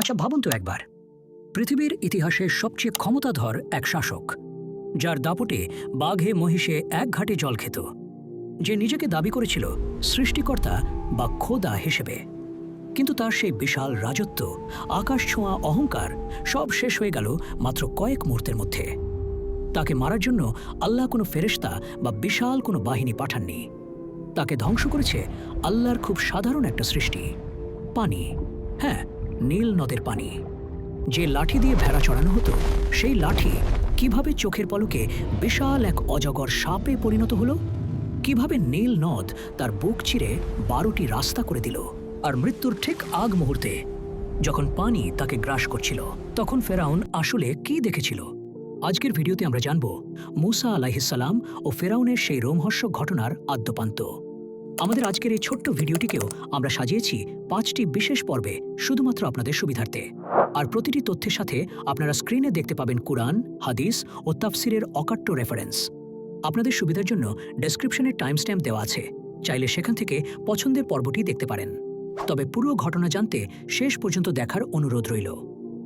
আচ্ছা ভাবুন তো একবার। পৃথিবীর ইতিহাসে সবচেয়ে ক্ষমতাধর এক শাসক, যার দাপটে বাঘে মহিষে এক ঘাটে জল খেত। যে নিজেকে দাবি করেছিল সৃষ্টিকর্তা বা খোদা হিসেবে। কিন্তু তার সেই বিশাল রাজত্ব, আকাশ ছোঁয়া অহংকার সব শেষ হয়ে গেল মাত্র কয়েক মুহূর্তের মধ্যে। তাকে মারার জন্য আল্লাহ কোনো ফেরেশতা বা বিশাল কোনো বাহিনী পাঠাননি। তাকে ধ্বংস করেছে আল্লাহর খুব সাধারণ একটা সৃষ্টি, পানি। হ্যাঁ নীল নদের পানি। যে লাঠি দিয়ে ভেড়া চড়ানো হতো, সেই লাঠি কীভাবে চোখের পলকে বিশাল এক অজগর সাপে পরিণত হলো? কীভাবে নীল নদ তার বুক চিরে বারোটি রাস্তা করে দিল আর মৃত্যুর ঠিক আগ মুহূর্তে যখন পানি তাকে গ্রাস করছিল, তখন ফেরাউন আসলে কি দেখেছিল? আজকের ভিডিওতে আমরা জানব, মুসা আলাহিসাল্লাম ও ফেরাউনের সেই রোমহর্ষক ঘটনার আদ্যপান্ত। আমাদের আজকের এই ছোট্ট ভিডিওটিকেও আমরা সাজিয়েছি পাঁচটি বিশেষ পর্বে, শুধুমাত্র আপনাদের সুবিধার্থে। আর প্রতিটি তথ্যের সাথে আপনারা স্ক্রিনে দেখতে পাবেন কুরআন, হাদিস ও তাফসিরের অকাট্য রেফারেন্স আপনাদের সুবিধার জন্য ডেসক্রিপশনে টাইম স্ট্যাম্প দেওয়া আছে। চাইলে সেখান থেকে পছন্দের পর্বটি দেখতে পারেন। তবে পুরো ঘটনা জানতে শেষ পর্যন্ত দেখার অনুরোধ রইল।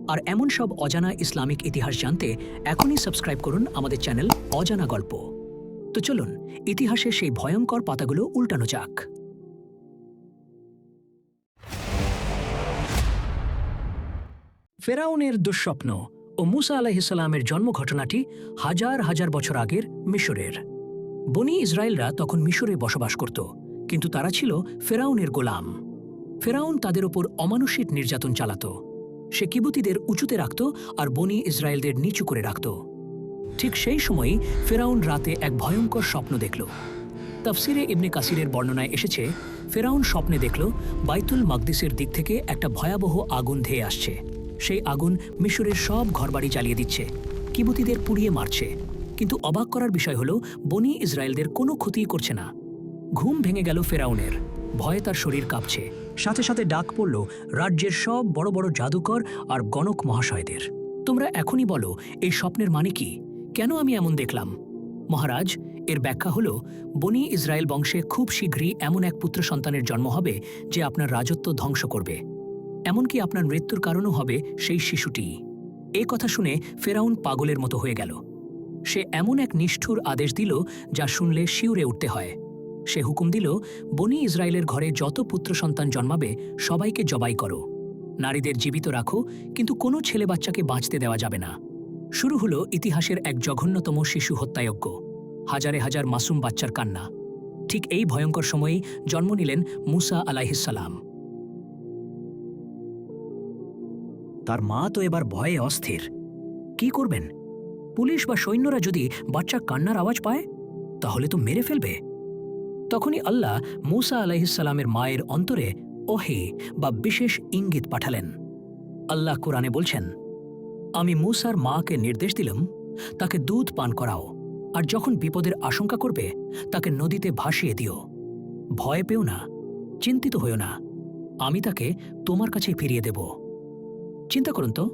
আর এমন সব অজানা ইসলামিক ইতিহাস জানতে এখনই সাবস্ক্রাইব করুন আমাদের চ্যানেল অজানা গল্প। তো চলুন, ইতিহাসের সেই ভয়ঙ্কর পাতাগুলো উল্টানো যাক। ফেরাউনের দুঃস্বপ্ন ও মুসা আলাহিসাল্লামের জন্ম ঘটনাটি হাজার হাজার বছর আগের মিশরের। বনি ইসরায়েলরা তখন মিশরে বসবাস করত, কিন্তু তারা ছিল ফেরাউনের গোলাম। ফেরাউন তাদের ওপর অমানুষিক নির্যাতন চালাত। সে কিবুতিদের উঁচুতে রাখত আর বনি ইসরায়েলদের নিচু করে রাখত। ঠিক সেই সময়ই ফেরাউন রাতে এক ভয়ঙ্কর স্বপ্ন দেখল। তাফসিরে ইবনে কাসিরের বর্ণনায় এসেছে, ফেরাউন স্বপ্নে দেখল বাইতুল মাকদিসের দিক থেকে একটা ভয়াবহ আগুন ধেয়ে আসছে। সেই আগুন মিশরের সব ঘরবাড়ি চালিয়ে দিচ্ছে, কিবুতিদের পুড়িয়ে মারছে। কিন্তু অবাক করার বিষয় হলো, বনি ইসরায়েলদের কোনো ক্ষতিই করছে না। ঘুম ভেঙে গেল ফেরাউনের, ভয়ে তার শরীর কাঁপছে। সাথে সাথে ডাক পড়ল রাজ্যের সব বড় বড় জাদুকর আর গণক মহাশয়দের। তোমরা এখনই বলো, এই স্বপ্নের মানে কি? কেন আমি এমন দেখলাম? মহারাজ, এর ব্যাখ্যা হল, বনি ইসরায়েল বংশে খুব শীঘ্রই এমন এক পুত্র সন্তানের জন্ম হবে যে আপনার রাজত্ব ধ্বংস করবে। এমনকি আপনার মৃত্যুর কারণও হবে সেই শিশুটি। এই কথা শুনে ফেরাউন পাগলের মতো হয়ে গেল। সে এমন এক নিষ্ঠুর আদেশ দিল যা শুনলে শিউরে উঠতে হয়। সে হুকুম দিল, বনি ইসরায়েলের ঘরে যত পুত্র সন্তান জন্মাবে, সবাইকে জবাই করো। নারীদের জীবিত রাখো, কিন্তু কোনো ছেলে বাচ্চাকে বাঁচতে দেওয়া যাবে না। শুরু হলো ইতিহাসের এক জঘন্যতম শিশু হত্যাযজ্ঞ, হাজারে হাজার মাসুম বাচ্চার কান্না। ঠিক এই ভয়ঙ্কর সময়েই জন্ম নিলেন মুসা আলাইহিসাল্লাম তার মা তো এবার ভয়ে অস্থির। কি করবেন? পুলিশ বা সৈন্যরা যদি বাচ্চা কান্নার আওয়াজ পায়, তাহলে তো মেরে ফেলবে। তখনই আল্লাহ মুসা আলাইহিসাল্লামের মায়ের অন্তরে ওহে বা বিশেষ ইঙ্গিত পাঠালেন। আল্লাহ কোরআনে বলছেন আমি মুসার মাকে নির্দেশ দিলাম, তাকে দুধ পান করাও, আর যখন বিপদের আশঙ্কা করবে, তাকে নদীতে ভাসিয়ে দিও। ভয় পেও না, চিন্তিত হইও না, আমি তাকে তোমার কাছে ফিরিয়ে দেব। চিন্তা করুন তো,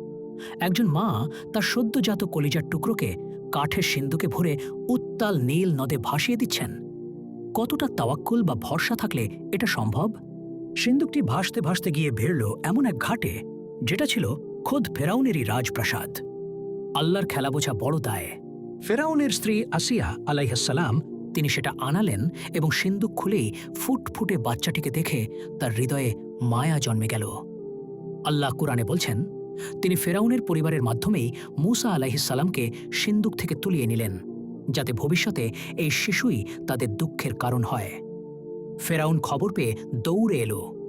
একজন মা তার সদ্যজাত কলিজার টুকরোকে কাঠের সিন্ধুকে ভরে উত্তাল নীল নদে ভাসিয়ে দিচ্ছেন। কতটা তাওয়াক্কুল বা ভরসা থাকলে এটা সম্ভব? সিন্ধুকটি ভাসতে ভাসতে গিয়ে ভিড়ল এমন এক ঘাটে, যেটা ছিল খোদ ফেরাউনেরই রাজপ্রাসাদ। আল্লাহর খেলা বোঝা বড় দায়। ফেরাউনের স্ত্রী আসিয়া আলাইহাসাল্লাম তিনি সেটা আনালেন এবং সিন্দুক খুলেই ফুট ফুটে বাচ্চাটিকে দেখে তার হৃদয়ে মায়া জন্মে গেল। আল্লাহ কুরআনে বলছেন, তিনি ফেরাউনের পরিবারের মাধ্যমেই মুসা আলাইহিসাল্লামকে সিন্দুক থেকে তুলিয়ে নিলেন, যাতে ভবিষ্যতে এই শিশুই তাদের দুঃখের কারণ হয়। ফেরাউন খবর পেয়ে দৌড়ে এলো।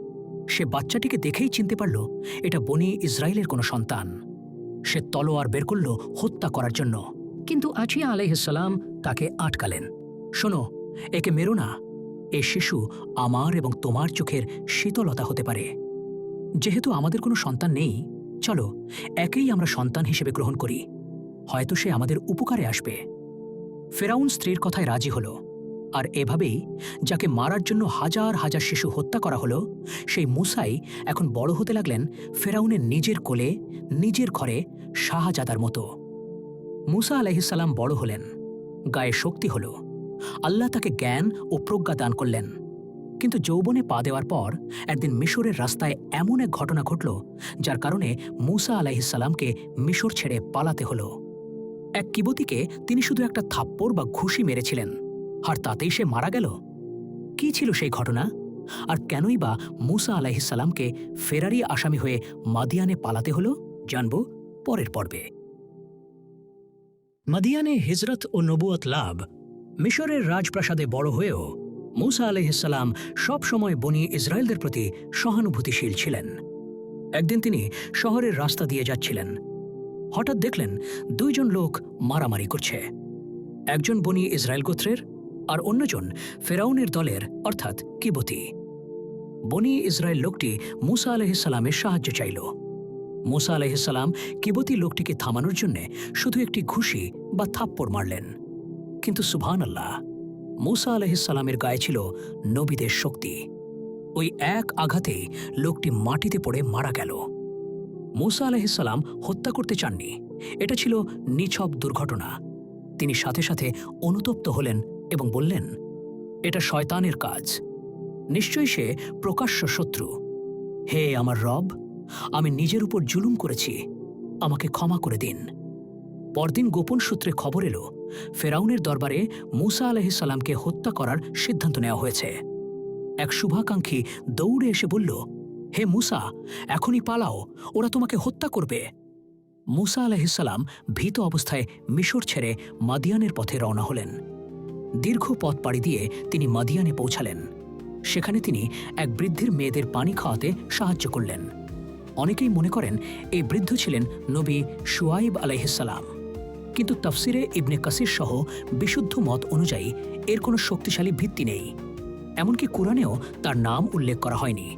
সে বাচ্চাটিকে দেখেই চিনতে পারল, এটা বনি ইসরায়েলের কোনো সন্তান। সে তলোয়ার বের করল হত্যা করার জন্য। কিন্তু আচিয়া আলাইহিসাল্লাম তাকে আটকালেন। শোনো, একে মেরো না। এ শিশু আমার এবং তোমার চোখের শীতলতা হতে পারে। যেহেতু আমাদের কোনো সন্তান নেই, চলো, একেই আমরা সন্তান হিসেবে গ্রহণ করি। হয়তো সে আমাদের উপকারে আসবে। ফেরাউন স্ত্রীর কথায় রাজি হল। আর এভাবেই যাকে মারার জন্য হাজার হাজার শিশু হত্যা করা হলো, সেই মুসাই এখন বড় হতে লাগলেন ফেরাউনের নিজের কোলে, নিজের ঘরে শাহজাদার মতো। মুসা আলাইহিসাল্লাম বড় হলেন, গায়ে শক্তি হল। আল্লাহ তাকে জ্ঞান ও প্রজ্ঞা দান করলেন। কিন্তু যৌবনে পা দেওয়ার পর একদিন মিশরের রাস্তায় এমন এক ঘটনা ঘটল, যার কারণে মুসা আলাইহিসাল্লামকে মিশর ছেড়ে পালাতে হলো। এক কিবতীকে তিনি শুধু একটা থাপ্পড় বা ঘুষি মেরেছিলেন। আর তাতেই সে মারা গেল? কি ছিল সেই ঘটনা? আর কেনই বা মুসা আলাইহিসাল্লামকে ফেরারি আসামি হয়ে মাদিয়ানে পালাতে হলো? জানব পরের পর্বে। মাদিয়ানে হিজরত ও নবুয়ত লাভ, মিশরের রাজপ্রাসাদে বড় হয়েও মুসা আলহিসাল্লাম সবসময় বনি ইসরায়েলদের প্রতি সহানুভূতিশীল ছিলেন। একদিন তিনি শহরের রাস্তা দিয়ে যাচ্ছিলেন। হঠাৎ দেখলেন দুইজন লোক মারামারি করছে। একজন বনি ইসরায়েল গোত্রের আর অন্যজন ফেরাউনের দলের, অর্থাৎ কিবতী। বনি ইসরায়েল লোকটি মুসা আলহিসাল্লামের সাহায্য চাইল। মুসা আলহিসাল্লাম কিবতী লোকটিকে থামানোর জন্যে শুধু একটি ঘুষি বা থাপ্পড় মারলেন। কিন্তু সুবহান আল্লাহ মুসা আলহিসাল্লামের গায়ে ছিল নবীদের শক্তি। ওই এক আঘাতেই লোকটি মাটিতে পড়ে মারা গেল। মুসা আলহিসাল্লাম হত্যা করতে চাননি। এটা ছিল নিছব দুর্ঘটনা। তিনি সাথে সাথে অনুতপ্ত হলেন এবং বললেন, এটা শয়তানের কাজ। নিশ্চয়ই সে প্রকাশ্য শত্রু। হে আমার রব, আমি নিজের উপর জুলুম করেছি। আমাকে ক্ষমা করে দিন। পরদিন গোপন সূত্রে খবর এলো, ফেরাউনের দরবারে মুসা আলহিসাল্লামকে হত্যা করার সিদ্ধান্ত নেওয়া হয়েছে। এক শুভাকাঙ্ক্ষী দৌড়ে এসে বলল, হে মুসা, এখনই পালাও, ওরা তোমাকে হত্যা করবে। মুসা আলহিসাল্লাম ভীত অবস্থায় মিশর ছেড়ে মাদিয়ানের পথে রওনা হলেন। দীর্ঘ পথ পাড়ি দিয়ে তিনি মাদিয়ানে পৌঁছালেন। সেখানে তিনি এক বৃদ্ধির মেয়েদের পানি খাওয়াতে সাহায্য করলেন। অনেকেই মনে করেন এই বৃদ্ধ ছিলেন নবী শুয়াইব আলাইহিসাল্লাম কিন্তু তফসিরে ইবনে কাসির সহ বিশুদ্ধ মত অনুযায়ী এর কোনো শক্তিশালী ভিত্তি নেই। এমনকি কোরআনেও তার নাম উল্লেখ করা হয়নি।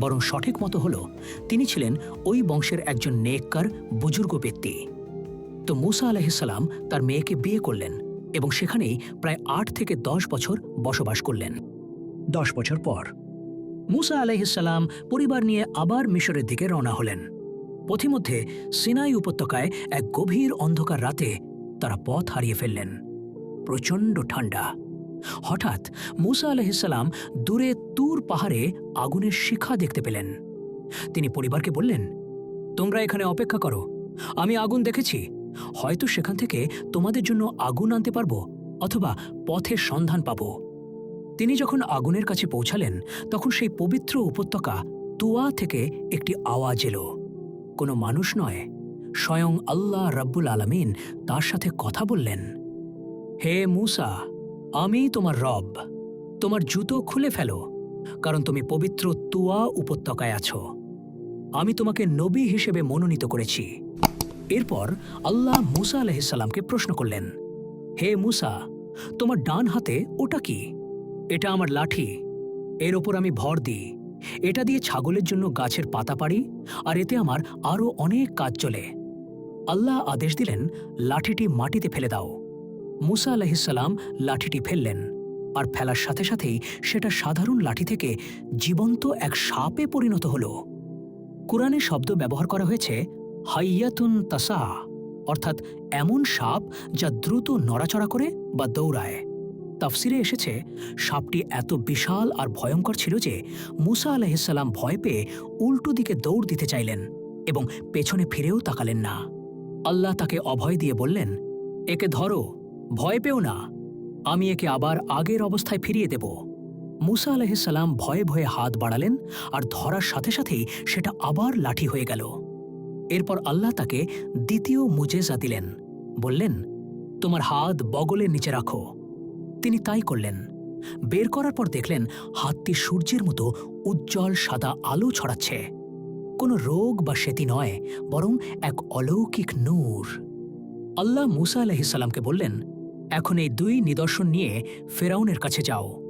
বরং সঠিক মতো হল, তিনি ছিলেন ওই বংশের একজন নেককার, বুজুর্গ ব্যক্তি। তো মুসা আলাহিসাল্লাম তার মেয়েকে বিয়ে করলেন এবং সেখানেই প্রায় আট থেকে দশ বছর বসবাস করলেন। দশ বছর পর মুসা আলাইহিসাল্লাম পরিবার নিয়ে আবার মিশরের দিকে রওনা হলেন। পথিমধ্যে সিনাই উপত্যকায় এক গভীর অন্ধকার রাতে তারা পথ হারিয়ে ফেললেন। প্রচণ্ড ঠান্ডা হঠাৎ মুসা আলহিসাল্লাম দূরে তুর পাহাড়ে আগুনের শিখা দেখতে পেলেন। তিনি পরিবারকে বললেন, তোমরা এখানে অপেক্ষা করো। আমি আগুন দেখেছি। হয়তো সেখান থেকে তোমাদের জন্য আগুন আনতে পারব অথবা পথের সন্ধান পাব। তিনি যখন আগুনের কাছে পৌঁছালেন, তখন সেই পবিত্র উপত্যকা তুয়া থেকে একটি আওয়াজ এলো। কোনো মানুষ নয়, স্বয়ং আল্লাহ রাব্বুল আলমিন তার সাথে কথা বললেন, হে মুসা, আমি তোমার রব, তোমার জুতো খুলে ফেলো, কারণ তুমি পবিত্র তুয়া উপত্যকায় আছো। আমি তোমাকে নবী হিসেবে মনোনীত করেছি। এরপর আল্লাহ মুসা আলহিসাল্লামকে প্রশ্ন করলেন, হে মুসা, তোমার ডান হাতে ওটা কি? এটা আমার লাঠি। এর ওপর আমি ভর দিই। এটা দিয়ে ছাগলের জন্য গাছের পাতা পাড়ি, আর এতে আমার আরও অনেক কাজ চলে। আল্লাহ আদেশ দিলেন, লাঠিটি মাটিতে ফেলে দাও। মুসা আলহিসাল্লাম লাঠিটি ফেললেন, আর ফেলার সাথে সাথেই সেটা সাধারণ লাঠি থেকে জীবন্ত এক সাপে পরিণত হল। কোরআনে শব্দ ব্যবহার করা হয়েছে হাইয়াতুন তাসা, অর্থাৎ এমন সাপ যা দ্রুত নড়াচড়া করে বা দৌড়ায়। তাফসিরে এসেছে, সাপটি এত বিশাল আর ভয়ঙ্কর ছিল যে মুসা আলহিসাল্লাম ভয় পেয়ে উল্টো দিকে দৌড় দিতে চাইলেন এবং পেছনে ফিরেও তাকালেন না। আল্লাহ তাকে অভয় দিয়ে বললেন, একে ধরো, ভয় পেও না, আমি একে আবার আগের অবস্থায় ফিরিয়ে দেব। মুসা আলহিসাল্লাম ভয়ে ভয়ে হাত বাড়ালেন আর ধরার সাথে সাথেই সেটা আবার লাঠি হয়ে গেল। এরপর আল্লাহ তাকে দ্বিতীয় মুজেজা দিলেন। বললেন, তোমার হাত বগলের নিচে রাখো। তিনি তাই করলেন। বের করার পর দেখলেন, হাতটি সূর্যের মতো উজ্জ্বল সাদা আলো ছড়াচ্ছে। কোনো রোগ বা সেতি নয়, বরং এক অলৌকিক নূর। আল্লাহ মুসা আলহিসাল্লামকে বললেন, এখন এই দুই নিদর্শন নিয়ে ফেরাউনের কাছে যাও।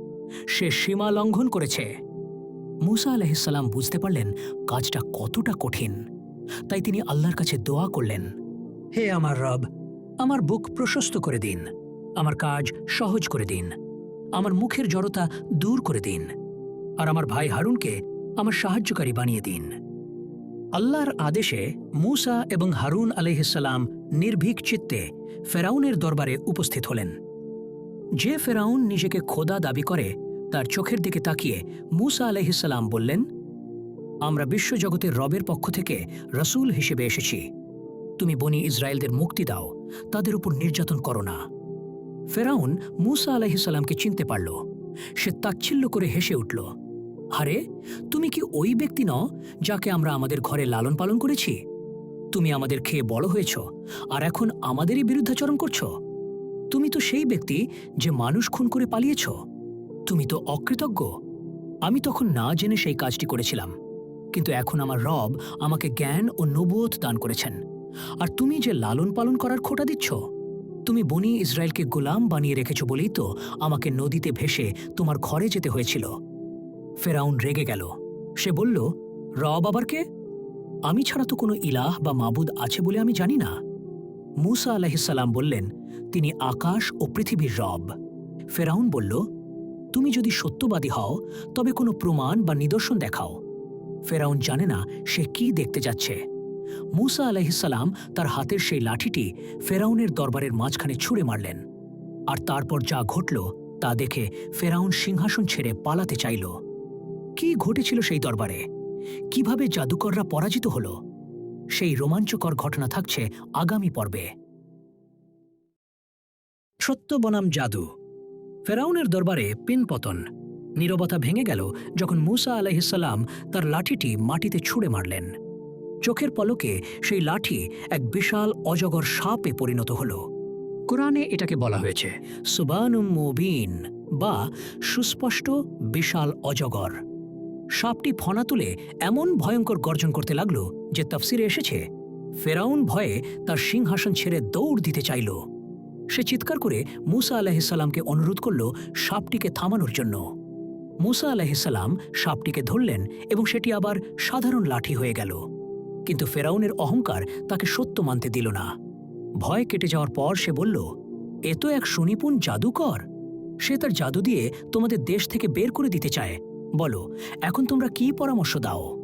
সে সীমা লঙ্ঘন করেছে। মুসা আলহিসাল্লাম বুঝতে পারলেন, কাজটা কতটা কঠিন। তাই তিনি আল্লাহর কাছে দোয়া করলেন, হে আমার রব, আমার বুক প্রশস্ত করে দিন, আমার কাজ সহজ করে দিন, আমার মুখের জড়তা দূর করে দিন, আর আমার ভাই হারুনকে আমার সাহায্যকারী বানিয়ে দিন। আল্লাহর আদেশে মুসা এবং হারুন আলহিসাল্লাম নির্ভীক চিত্তে ফেরাউনের দরবারে উপস্থিত হলেন। যে ফেরাউন নিজেকে খোদা দাবি করে, তার চোখের দিকে তাকিয়ে মুসা আলহিসাল্লাম বললেন আমরা বিশ্বজগতের রবের পক্ষ থেকে রসুল হিসেবে এসেছি। তুমি বনি ইসরায়েলদের মুক্তি দাও, তাদের উপর নির্যাতন করো না। ফেরাউন মুসা আলাহিসাল্লামকে চিনতে পারল। সে তাচ্ছিল্য করে হেসে উঠল, আরে, তুমি কি ওই ব্যক্তি নও যাকে আমরা আমাদের ঘরে লালন পালন করেছি? তুমি আমাদের খেয়ে বড় হয়েছ আর এখন আমাদেরই বিরুদ্ধাচরণ করছ। তুমি তো সেই ব্যক্তি যে মানুষ খুন করে পালিয়েছ। তুমি তো অকৃতজ্ঞ। আমি তখন না জেনে সেই কাজটি করেছিলাম। কিন্তু এখন আমার রব আমাকে জ্ঞান ও নবুয়ত দান করেছেন। আর তুমি যে লালন পালন করার খোটা দিচ্ছ? তুমি বনি ইসরায়েলকে গোলাম বানিয়ে রেখেছ বলেই তো আমাকে নদীতে ভেসে তোমার ঘরে যেতে হয়েছিল। ফেরাউন রেগে গেল। সে বলল, রব আবার কে? আমি ছাড়া তো কোনো ইলাহ বা মাবুদ আছে বলে আমি জানি না। মুসা আলাহিসাল্লাম বললেন, তিনি আকাশ ও পৃথিবীর রব। ফেরাউন বলল, তুমি যদি সত্যবাদী হও, তবে কোনো প্রমাণ বা নিদর্শন দেখাও। ফেরাউন জানে না সে কি দেখতে যাচ্ছে। মুসা আলাহিসাল্লাম তার হাতের সেই লাঠিটি ফেরাউনের দরবারের মাঝখানে ছুঁড়ে মারলেন। আর তারপর যা ঘটল তা দেখে ফেরাউন সিংহাসন ছেড়ে পালাতে চাইল। কি ঘটেছিল সেই দরবারে? কীভাবে জাদুকররা পরাজিত হল? সেই রোমাঞ্চকর ঘটনা থাকছে আগামী পর্বে। সত্য বনাম জাদু। ফেরাউনের দরবারে পিনপতন নীরবতা ভেঙে গেল যখন মুসা আলাহিসাল্লাম তার লাঠিটি মাটিতে ছুঁড়ে মারলেন। চোখের পলকে সেই লাঠি এক বিশাল অজগর সাপে পরিণত হল। কোরআনে এটাকে বলা হয়েছে সুবানুম মুবিন বা সুস্পষ্ট বিশাল অজগর। সাপটি ফনা তুলে এমন ভয়ঙ্কর গর্জন করতে লাগল যে তফসিরে এসেছে ফেরাউন ভয়ে তার সিংহাসন ছেড়ে দৌড় দিতে চাইল। সে চিৎকার করে মুসা আলাহিসাল্লামকে অনুরোধ করল সাপটিকে থামানোর জন্য। মুসা আলাহিসাল্লাম সাপটিকে ধরলেন এবং সেটি আবার সাধারণ লাঠি হয়ে গেল। কিন্তু ফেরাউনের অহংকার তাকে সত্য মানতে দিল না। ভয় কেটে যাওয়ার পর সে বলল, এ তো এক সুনিপুণ জাদুকর। সে তার জাদু দিয়ে তোমাদের দেশ থেকে বের করে দিতে চায়। বলো, এখন তোমরা কি পরামর্শ দাও?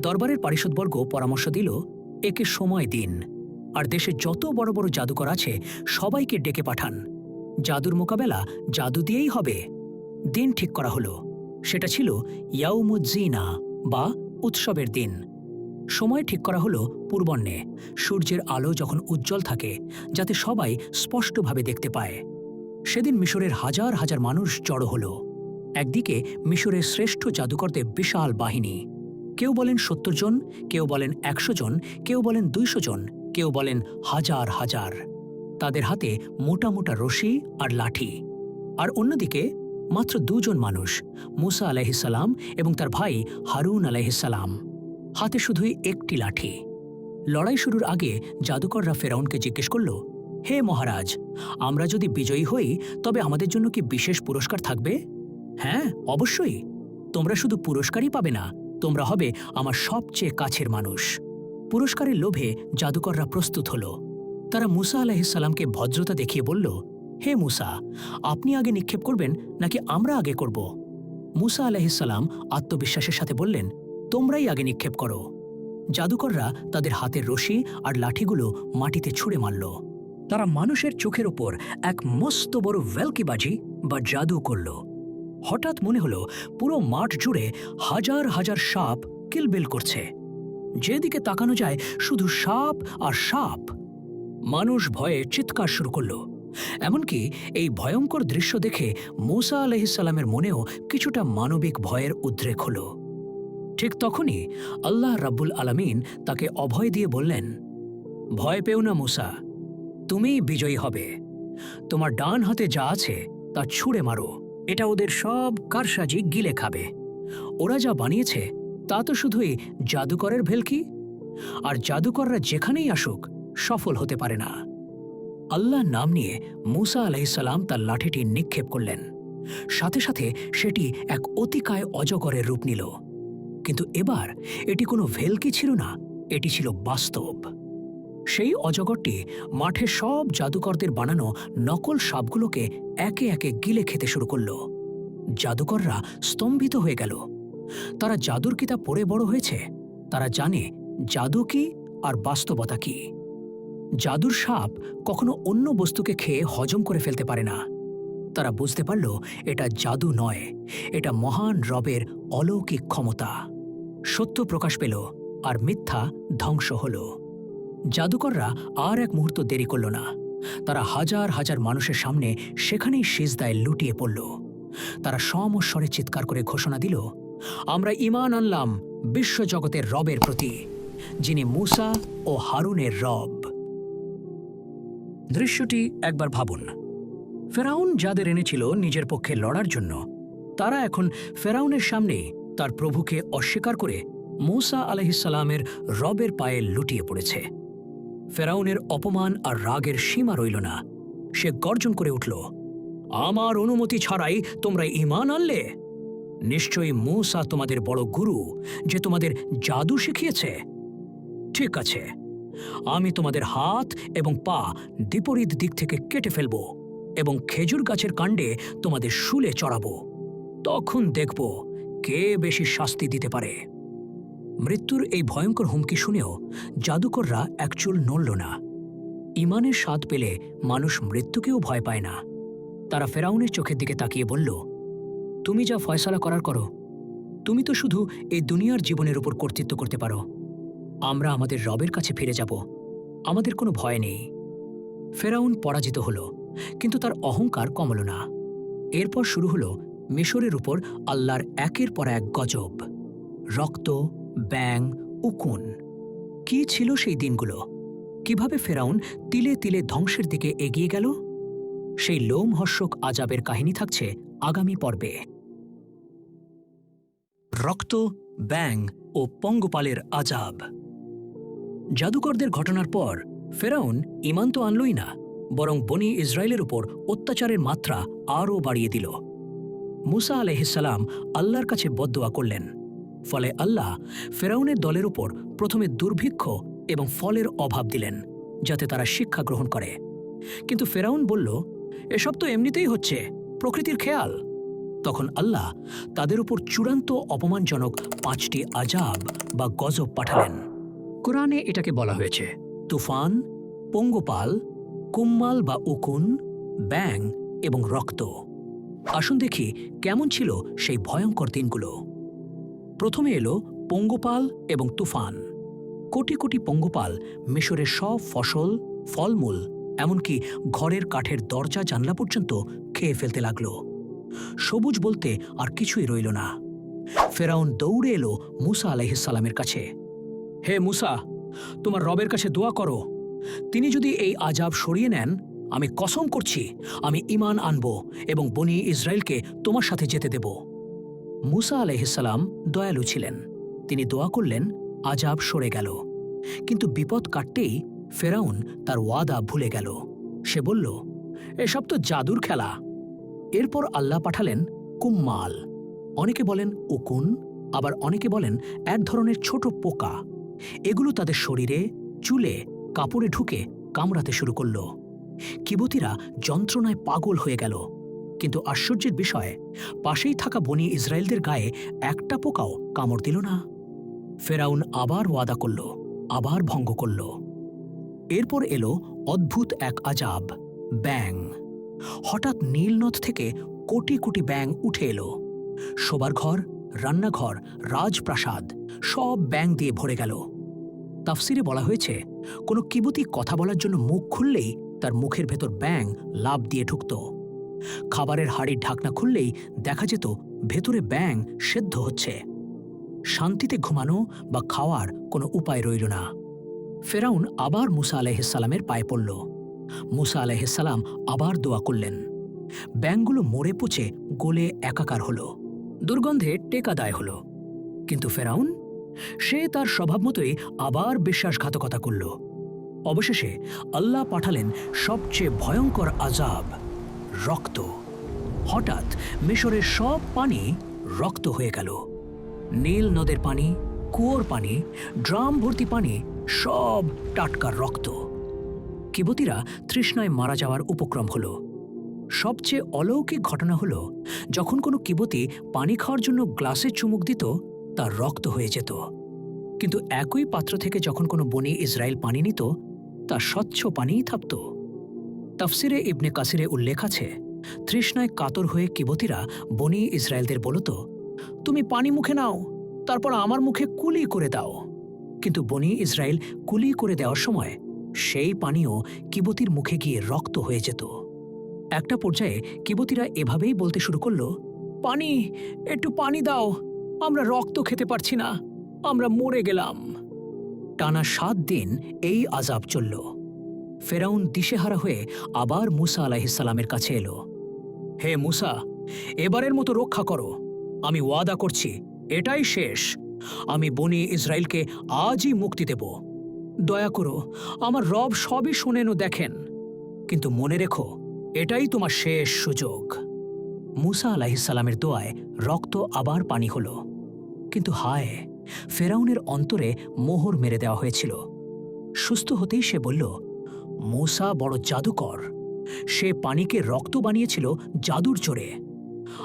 দরবারের পারিষদবর্গ পরামর্শ দিল, একে সময় দিন। আর দেশে যত বড় বড় জাদুকর আছে, সবাইকে ডেকে পাঠান। জাদুর মোকাবেলা জাদু দিয়েই হবে। দিন ঠিক করা হলো। সেটা ছিল ইয়াউমুজ্জিনা, বা উৎসবের দিন। সময় ঠিক করা হলো পূর্বণ্যে সূর্যের আলো যখন উজ্জ্বল থাকে, যাতে সবাই স্পষ্টভাবে দেখতে পায়। সেদিন মিশরের হাজার হাজার মানুষ জড়ো হল। একদিকে মিশরের শ্রেষ্ঠ জাদুকরদের বিশাল বাহিনী। কেউ বলেন সত্তর জন, কেউ বলেন একশো জন, কেউ বলেন দুইশো জন, কেউ বলেন হাজার হাজার। তাদের হাতে মোটা মোটা রশি আর লাঠি। আর অন্যদিকে মাত্র দুজন মানুষ, মুসা আলাইহিসাল্লাম এবং তার ভাই হারুন আলাইহিসাল্লাম হাতে শুধুই একটি লাঠি। লড়াই শুরুর আগে জাদুকররা ফেরাউনকে জিজ্ঞেস করল, হে মহারাজ, আমরা যদি বিজয়ী হই, তবে আমাদের জন্য কি বিশেষ পুরস্কার থাকবে? হ্যাঁ অবশ্যই। তোমরা শুধু পুরস্কারই পাবে না, তোমরা হবে আমার সবচেয়ে কাছের মানুষ। পুরস্কারের লোভে জাদুকররা প্রস্তুত হল। তারা মুসা আলাহিসাল্লামকে ভদ্রতা দেখিয়ে বলল হে মুসা, আপনি আগে নিক্ষেপ করবেন নাকি আমরা আগে করব? মুসা আলাহিসাল্লাম আত্মবিশ্বাসের সাথে বললেন, তোমরাই আগে নিক্ষেপ করো। জাদুকররা তাদের হাতের রশি আর লাঠিগুলো মাটিতে ছুঁড়ে মারল। তারা মানুষের চোখের ওপর এক মস্ত বড় ভ্যালকিবাজি বা জাদু করল। হঠাৎ মনে হলো, পুরো মাঠ জুড়ে হাজার হাজার সাপ কিলবিল করছে। যেদিকে তাকানো যায় শুধু সাপ আর সাপ। মানুষ ভয়ে চিৎকার শুরু করল। এমনকি এই ভয়ঙ্কর দৃশ্য দেখে মুসা আলহিসাল্লামের মনেও কিছুটা মানবিক ভয়ের উদ্রেক হল। ঠিক তখনই আল্লাহ রাব্বুল আলামিন তাকে অভয় দিয়ে বললেন, ভয় পেও না মুসা তুমি বিজয়ী হবে। তোমার ডান হাতে যা আছে তা ছুঁড়ে মারো। এটা ওদের সব কারসাজি গিলে খাবে। ওরা যা বানিয়েছে তা তো শুধুই জাদুকরের ভেলকি? আর জাদুকররা যেখানেই আসুক, সফল হতে পারে না। আল্লাহ নাম নিয়ে মুসা আলাইসাল্লাম তার লাঠিটি নিক্ষেপ করলেন। সাথে সাথে সেটি এক অতিকায় অজগরের রূপ নিল। কিন্তু এবার এটি কোনো ভেলকি ছিল না, এটি ছিল বাস্তব। সেই অজগরটি মাঠে সব জাদুকরদের বানানো নকল সাপগুলোকে একে একে গিলে খেতে শুরু করল। জাদুকররা স্তম্ভিত হয়ে গেল। তারা জাদুর কিতাব পড়ে বড় হয়েছে। তারা জানে জাদু কি আর বাস্তবতা কি। জাদুর সাপ কখনো অন্য বস্তুকে খেয়ে হজম করে ফেলতে পারে না। তারা বুঝতে পারল এটা জাদু নয়, এটা মহান রবের অলৌকিক ক্ষমতা। সত্য প্রকাশ পেল আর মিথ্যা ধ্বংস হল। জাদুকররা আর এক মুহূর্ত দেরি করল না। তারা হাজার হাজার মানুষের সামনে সেখানেই সিজদায় লুটিয়ে পড়ল। তারা সমস্বরে চিৎকার করে ঘোষণা দিল, আমরা ইমান আনলাম বিশ্বজগতের রবের প্রতি, যিনি মুসা ও হারুনের রব। দৃশ্যটি একবার ভাবুন। ফেরাউন যাদের এনেছিল নিজের পক্ষে লড়ার জন্য, তারা এখন ফেরাউনের সামনে তার প্রভুকে অস্বীকার করে মৌসা আলহিসাল্লামের রবের পায়ে লুটিয়ে পড়েছে। ফেরাউনের অপমান আর রাগের সীমা রইল না। সে গর্জন করে উঠল, আমার অনুমতি ছাড়াই তোমরা ইমান আনলে? নিশ্চয়ই মূসা তোমাদের বড় গুরু, যে তোমাদের জাদু শিখিয়েছে? ঠিক আছে আমি তোমাদের হাত এবং পা বিপরীত দিক থেকে কেটে ফেলব এবং খেজুর গাছের কাণ্ডে তোমাদের শুলে চড়াবো। তখন দেখব কে বেশি শাস্তি দিতে পারে। মৃত্যুর এই ভয়ঙ্কর হুমকি শুনেও জাদুকররা একচুল নড়ল না। ইমানের স্বাদ পেলে মানুষ মৃত্যুকেও ভয় পায় না। তারা ফেরাউনের চোখের দিকে তাকিয়ে বলল, তুমি যা ফয়সালা করার করো। তুমি তো শুধু এই দুনিয়ার জীবনের উপর কর্তৃত্ব করতে পারো। আমরা আমাদের রবের কাছে ফিরে যাব। আমাদের কোনো ভয় নেই। ফেরাউন পরাজিত হল, কিন্তু তার অহংকার কমল না। এরপর শুরু হল মিশরের উপর আল্লাহর একের পর এক গজব। রক্ত ব্যাং উকুন। কি ছিল সেই দিনগুলো? কীভাবে ফেরাউন তিলে তিলে ধ্বংসের দিকে এগিয়ে গেল? সেই লোমহর্ষক আজাবের কাহিনী থাকছে আগামী পর্বে। রক্ত ব্যাং ও পঙ্গপালের আজাব। জাদুকরদের ঘটনার পর, ফেরাউন ইমান তো আনলই না, বরং বনি ইসরায়েলের উপর অত্যাচারের মাত্রা আরও বাড়িয়ে দিল। মুসা আলহিসাল্লাম আল্লাহর কাছে বদদোয়া করলেন, ফলে আল্লাহ ফেরাউনের দলের উপর প্রথমে দুর্ভিক্ষ এবং ফলের অভাব দিলেন, যাতে তারা শিক্ষা গ্রহণ করে। কিন্তু ফেরাউন বলল, এসব তো এমনিতেই হচ্ছে, প্রকৃতির খেয়াল। তখন আল্লাহ তাদের উপর চূড়ান্ত অপমানজনক পাঁচটি আজাব বা গজব পাঠালেন। কোরআনে এটাকে বলা হয়েছে। তুফান, পঙ্গপাল, কুম্মাল বা উকুন ব্যাং এবং রক্ত। আসুন দেখি কেমন ছিল সেই ভয়ঙ্কর দিনগুলো। প্রথমে এলো পঙ্গপাল এবং তুফান। কোটি কোটি পঙ্গপাল, মিশরের সব ফসল, ফলমূল, এমনকি ঘরের কাঠের দরজা, জানলা পর্যন্ত খেয়ে ফেলতে লাগল। সবুজ বলতে আর কিছুই রইল না। ফেরাউন দৌড়ে এলো মুসা আলাইহিসাল্লামের কাছে। হে মুসা, তোমার রবের কাছে দোয়া করো। তিনি যদি এই আজাব সরিয়ে নেন, আমি কসম করছি, আমি ইমান আনব এবং বনি ইসরায়েলকে তোমার সাথে যেতে দেব। মুসা আলাইহিসাল্লাম দয়ালু ছিলেন। তিনি দোয়া করলেন, আজাব সরে গেল। কিন্তু বিপদ কাটতেই ফেরাউন তার ওয়াদা ভুলে গেল। সে বলল, এসব তো জাদুর খেলা। এরপর আল্লাহ পাঠালেন কুম্মাল। অনেকে বলেন উকুন, আবার অনেকে বলেন এক ধরনের ছোট পোকা। এগুলো তাদের শরীরে, চুলে, কাপড়ে ঢুকে কামড়াতে শুরু করল। কিবতীরা যন্ত্রণায় পাগল হয়ে গেল। কিন্তু আশ্চর্যের বিষয়, পাশেই থাকা বনি ইসরায়েলদের গায়ে একটা পোকাও কামড় দিল না। ফেরাউন আবার ওয়াদা করল, আবার ভঙ্গ করল। এরপর এলো অদ্ভুত এক আজাব ব্যাং হঠাৎ নীলনদ থেকে কোটি কোটি ব্যাং উঠে এলো। শোবার ঘর রান্নাঘর, রাজপ্রাসাদ, সব ব্যাং দিয়ে ভরে গেল। তাফসিরে বলা হয়েছে, কোনো কিবুতি কথা বলার জন্য মুখ খুললেই তার মুখের ভেতর ব্যাং লাভ দিয়ে ঢুকত। খাবারের হাড়ির ঢাকনা খুললেই দেখা যেত ভেতরে ব্যাং সেদ্ধ হচ্ছে। শান্তিতে ঘুমানো বা খাওয়ার কোনো উপায় রইল না। ফেরাউন আবার মুসা আলাইহিসাল্লামের পায়ে পড়ল। মুসা আলাইহিসাল্লাম আবার দোয়া করলেন। ব্যাংগুলো মরে পচে গোলে একাকার হল। দুর্গন্ধে টেকাদায় হল। কিন্তু ফেরাউন, সে তার স্বভাব মতোই আবার বিশ্বাসঘাতকতা করল। অবশেষে আল্লাহ পাঠালেন সবচেয়ে ভয়ঙ্কর আজাব রক্ত। হঠাৎ মিশরের সব পানি রক্ত হয়ে গেল। নীল নদের পানি, কুয়োর পানি, ড্রাম ভর্তি পানি, সব টাটকার রক্ত। কিবতীরা তৃষ্ণায় মারা যাওয়ার উপক্রম হল। সবচেয়ে অলৌকিক ঘটনা হল, যখন কোনো কিবতী পানি খাওয়ার জন্য গ্লাসে চুমুক দিত, তার রক্ত হয়ে যেত। কিন্তু একই পাত্র থেকে যখন কোনো বনি ইসরায়েল পানি নিত তা স্বচ্ছ পানিই থাকত। তাফসিরে ইবনে কাসিরে উল্লেখ আছে, তৃষ্ণায় কাতর হয়ে কিবতীরা বনি ইসরায়েলদের বলত, তুমি পানি মুখে নাও, তারপর আমার মুখে কুলি করে দাও। কিন্তু বনি ইসরায়েল কুলি করে দেওয়ার সময়, সেই পানিও কিবতির মুখে গিয়ে রক্ত হয়ে যেত। একটা পর্যায়ে কিবতীরা এভাবেই বলতে শুরু করল, পানি, একটু পানি দাও, আমরা রক্ত খেতে পারছি না, আমরা মরে গেলাম। টানা সাত দিন এই আজাব চলল। ফেরাউন দিশেহারা হয়ে আবার মুসা আলাহিসাল্লামের কাছে এলো। হে মুসা, এবারের মতো রক্ষা করো, আমি ওয়াদা করছি, এটাই শেষ। আমি বনি ইসরায়েলকে আজই মুক্তি দেব। দয়া করো, আমার রব সবই শোনেন ও দেখেন। কিন্তু মনে রেখো এটাই তোমার শেষ সুযোগ। মুসা আলাহিসাল্লামের দোয়ায় রক্ত আবার পানি হল। কিন্তু হায়, ফেরাউনের অন্তরে মোহর মেরে দেওয়া হয়েছিল। সুস্থ হতেই সে বলল, মুসা বড় জাদুকর। সে পানিকে রক্ত বানিয়েছিল জাদুর জোরে।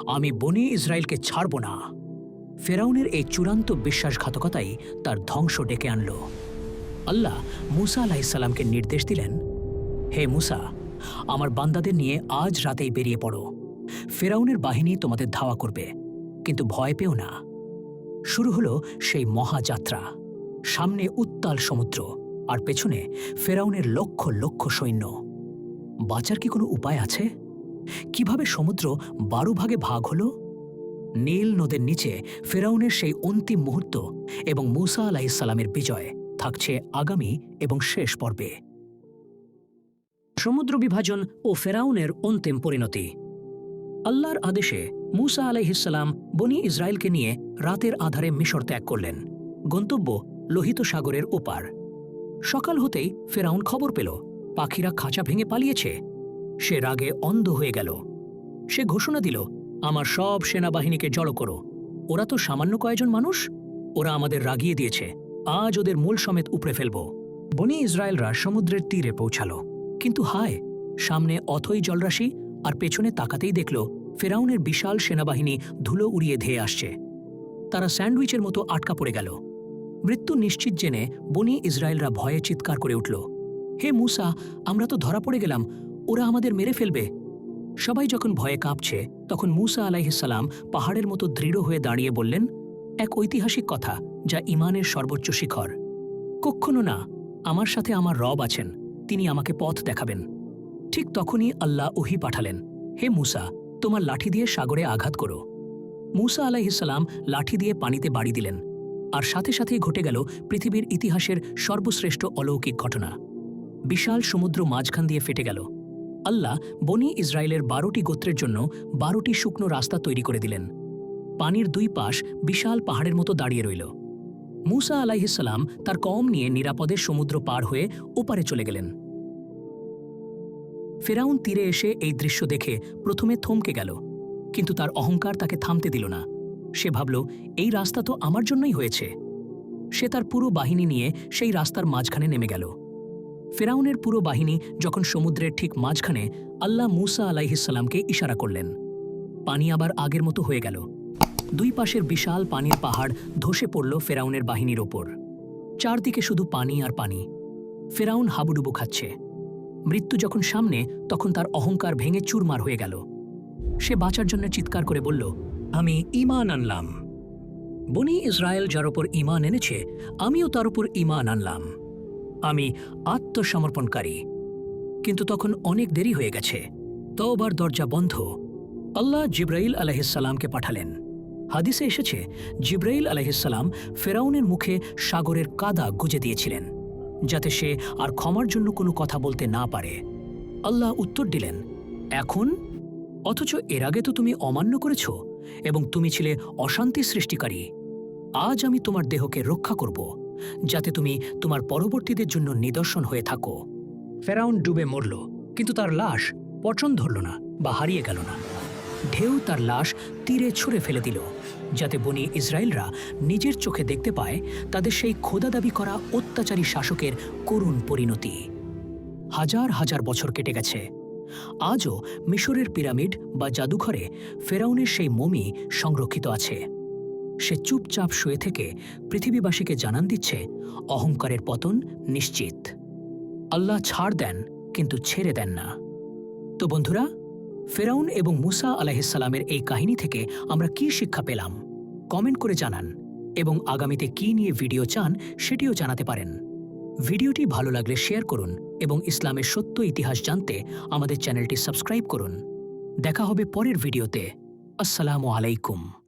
আমি বনি ইসরায়েলকে ছাড়ব না। ফেরাউনের এই চূড়ান্ত বিশ্বাসঘাতকতাই তার ধ্বংস ডেকে আনল। আল্লাহ মুসা আলাহিসাল্লামকে নির্দেশ দিলেন, হে মুসা আমার বান্দাদের নিয়ে আজ রাতেই বেরিয়ে পড়ো। ফেরাউনের বাহিনী তোমাদের ধাওয়া করবে, কিন্তু ভয় পেও না। শুরু হলো সেই মহাযাত্রা। সামনে উত্তাল সমুদ্র, আর পেছনে ফেরাউনের লক্ষ লক্ষ সৈন্য। বাঁচার কি কোনো উপায় আছে? কীভাবে সমুদ্র বারো ভাগে ভাগ হলো? নীল নদের নিচে ফেরাউনের সেই অন্তিম মুহূর্ত এবং মুসা আলাইসাল্লামের বিজয় থাকছে আগামী এবং শেষ পর্বে। সমুদ্র বিভাজন ও ফেরাউনের অন্তিম পরিণতি। আল্লাহর আদেশে মুসা আলাইহিসাল্লাম বনি ইসরায়েলকে নিয়ে রাতের আধারে মিশর ত্যাগ করলেন। গন্তব্য লোহিত সাগরের ওপার। সকাল হতেই ফেরাউন খবর পেল, পাখিরা খাঁচা ভেঙে পালিয়েছে। সে রাগে অন্ধ হয়ে গেল। সে ঘোষণা দিল, আমার সব সেনাবাহিনীকে জড়ো করো। ওরা তো সামান্য কয়েকজন মানুষ। ওরা আমাদের রাগিয়ে দিয়েছে। আজ ওদের মূল সমেত উপড়ে ফেলব। বনি ইসরায়েলরা সমুদ্রের তীরে পৌঁছালো। কিন্তু হায়, সামনে অথই জলরাশি আর পেছনে তাকাতেই দেখল ফেরাউনের বিশাল সেনাবাহিনী ধুলো উড়িয়ে ধেয়ে আসছে। তারা স্যান্ডউইচের মতো আটকা পড়ে গেল। মৃত্যু নিশ্চিত জেনে বনি ইসরায়েলরা ভয়ে চিৎকার করে উঠল, হে মুসা, আমরা তো ধরা পড়ে গেলাম, ওরা আমাদের মেরে ফেলবে। সবাই যখন ভয়ে কাঁপছে, তখন মুসা আলাইহিসাল্লাম পাহাড়ের মতো দৃঢ় হয়ে দাঁড়িয়ে বললেন, এক ঐতিহাসিক কথা যা ইমানের সর্বোচ্চ শিখর। কক্ষনো না, আমার সাথে আমার রব আছেন তিনি আমাকে পথ দেখাবেন। ঠিক তখনই আল্লাহ ওহি পাঠালেন, হে মুসা, তোমার লাঠি দিয়ে সাগরে আঘাত করো। মুসা আলাইহিসাল্লাম লাঠি দিয়ে পানিতে বাড়ি দিলেন, আর সাথে সাথেই ঘটে গেল পৃথিবীর ইতিহাসের সর্বশ্রেষ্ঠ অলৌকিক ঘটনা। বিশাল সমুদ্র মাঝখান দিয়ে ফেটে গেল। আল্লাহ বনি ইসরায়েলের বারোটি গোত্রের জন্য বারোটি শুকনো রাস্তা তৈরি করে দিলেন। পানির দুই পাশ বিশাল পাহাড়ের মতো দাঁড়িয়ে রইল। মুসা আলাইহিসাল্লাম তার কম নিয়ে নিরাপদে সমুদ্র পার হয়ে ওপারে চলে গেলেন। ফেরাউন তীরে এসে এই দৃশ্য দেখে প্রথমে থমকে গেল, কিন্তু তার অহংকার তাকে থামতে দিল না। সে ভাবল, এই রাস্তা তো আমার জন্যই হয়েছে। সে তার পুরো বাহিনী নিয়ে সেই রাস্তার মাঝখানে নেমে গেল। ফেরাউনের পুরো বাহিনী যখন সমুদ্রের ঠিক মাঝখানে আল্লাহ মুসা আলাইহিসাল্লামকে ইশারা করলেন, পানি আবার আগের মতো হয়ে গেল। দুই পাশের বিশাল পানির পাহাড় ধসে পড়ল ফেরাউনের বাহিনীর ওপর। চারদিকে শুধু পানি আর পানি। ফেরাউন হাবুডুবু খাচ্ছে। মৃত্যু যখন সামনে, তখন তার অহংকার ভেঙে চুরমার হয়ে গেল। সে বাঁচার জন্য চিৎকার করে বলল, আমি ইমান আনলাম। বনি ইসরায়েল যার ওপর ইমান এনেছে, আমিও তার উপর ইমান আনলাম। আমি আত্মসমর্পণকারী। কিন্তু তখন অনেক দেরি হয়ে গেছে। তওবার দরজা বন্ধ। আল্লাহ জিব্রাইল আলহিসাল্লামকে পাঠালেন। হাদিসে এসেছে, জিব্রাইল আলহিসাল্লাম ফেরাউনের মুখে সাগরের কাদা গুজে দিয়েছিলেন। যাতে সে আর ক্ষমার জন্য কোনো কথা বলতে না পারে। আল্লাহ উত্তর দিলেন, এখন? অথচ এর আগে তো তুমি অমান্য করেছ এবং তুমি ছিলে অশান্তি সৃষ্টিকারী। আজ আমি তোমার দেহকে রক্ষা করব, যাতে তুমি তোমার পরবর্তীদের জন্য নিদর্শন হয়ে থাকো। ফেরাউন ডুবে মরল, কিন্তু তার লাশ পচন ধরল না বা হারিয়ে গেল না। ঢেউ তার লাশ তীরে ছুঁড়ে ফেলে দিল, যাতে বনি ইসরায়েলরা নিজের চোখে দেখতে পায় তাদের সেই খোদা দাবি করা অত্যাচারী শাসকের করুণ পরিণতি। হাজার হাজার বছর কেটে গেছে। আজও মিশরের পিরামিড বা জাদুঘরে ফেরাউনের সেই মমি সংরক্ষিত আছে। সে চুপচাপ শুয়ে থেকে পৃথিবীবাসীকে জানান দিচ্ছে, অহংকারের পতন নিশ্চিত। আল্লাহ ছাড় দেন, কিন্তু ছেড়ে দেন না। তো বন্ধুরা ফেরাউন এবং মুসা আলাহিসাল্লামের এই কাহিনী থেকে আমরা কি শিক্ষা পেলাম? কমেন্ট করে জানান এবং আগামীতে কি নিয়ে ভিডিও চান সেটিও জানাতে পারেন। ভিডিওটি ভালো লাগলে শেয়ার করুন এবং ইসলামের সত্য ইতিহাস জানতে আমাদের চ্যানেলটি সাবস্ক্রাইব করুন। দেখা হবে পরের ভিডিওতে। আসসালামু আলাইকুম।